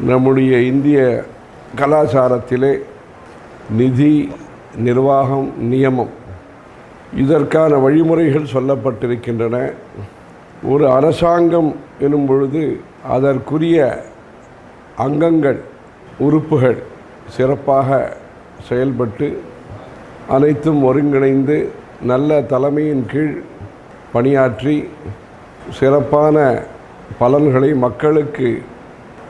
நம்முடைய இந்திய கலாச்சாரத்திலே நிதி நிர்வாகம் நியமம் இதற்கான வழிமுறைகள் சொல்லப்பட்டிருக்கின்றன. ஒரு அரசாங்கம் எனும் பொழுது அதற்குரிய அங்கங்கள் உறுப்புகள் சிறப்பாக செயல்பட்டு அனைத்தும் ஒருங்கிணைந்து நல்ல தலைமையின் கீழ் பணியாற்றி சிறப்பான பலன்களை மக்களுக்கு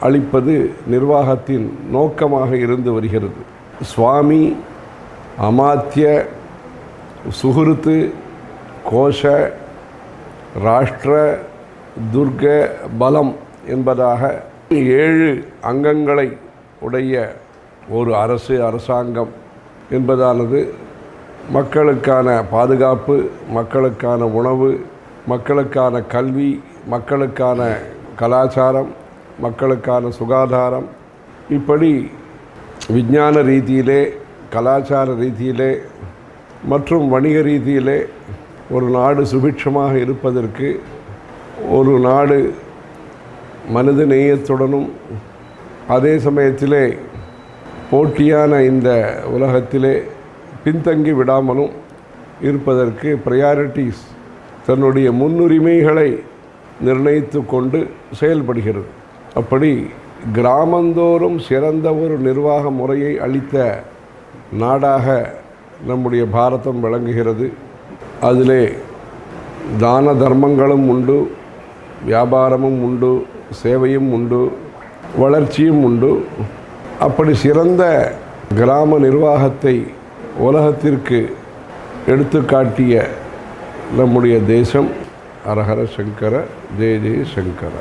அளிப்பது நிர்வாகத்தின் நோக்கமாக இருந்து வருகிறது. சுவாமி அமாத்திய சுகுருத்து கோஷ ராஷ்டிர துர்க பலம் என்பதாக ஏழு அங்கங்களை உடைய ஒரு அரசு அரசாங்கம் என்பதானது மக்களுக்கான பாதுகாப்பு மக்களுக்கான உணவு மக்களுக்கான கல்வி மக்களுக்கான கலாச்சாரம் மக்களுக்கான சுகாதாரம். இப்படி விஞ்ஞான ரீதியிலே கலாச்சார ரீதியிலே மற்றும் வணிக ரீதியிலே ஒரு நாடு சுபிட்சமாக இருப்பதற்கு ஒரு நாடு மனித நேயத்துடனும் அதே சமயத்திலே போட்டியான இந்த உலகத்திலே பின்தங்கி விடாமலும் இருப்பதற்கு ப்ரையாரிட்டிஸ் தன்னுடைய முன்னுரிமைகளை நிர்ணயித்து கொண்டு செயல்படுகிறது. அப்படி கிராமந்தோறும் சிறந்த ஒரு நிர்வாக முறையை அளித்த நாடாக நம்முடைய பாரதம் விளங்குகிறது. அதிலே தான தர்மங்களும் உண்டு வியாபாரமும் உண்டு சேவையும் உண்டு வளர்ச்சியும் உண்டு. அப்படி சிறந்த கிராம நிர்வாகத்தை உலகத்திற்கு எடுத்துக்காட்டிய நம்முடைய தேசம். அரஹர சங்கர ஜெய ஜெய சங்கர.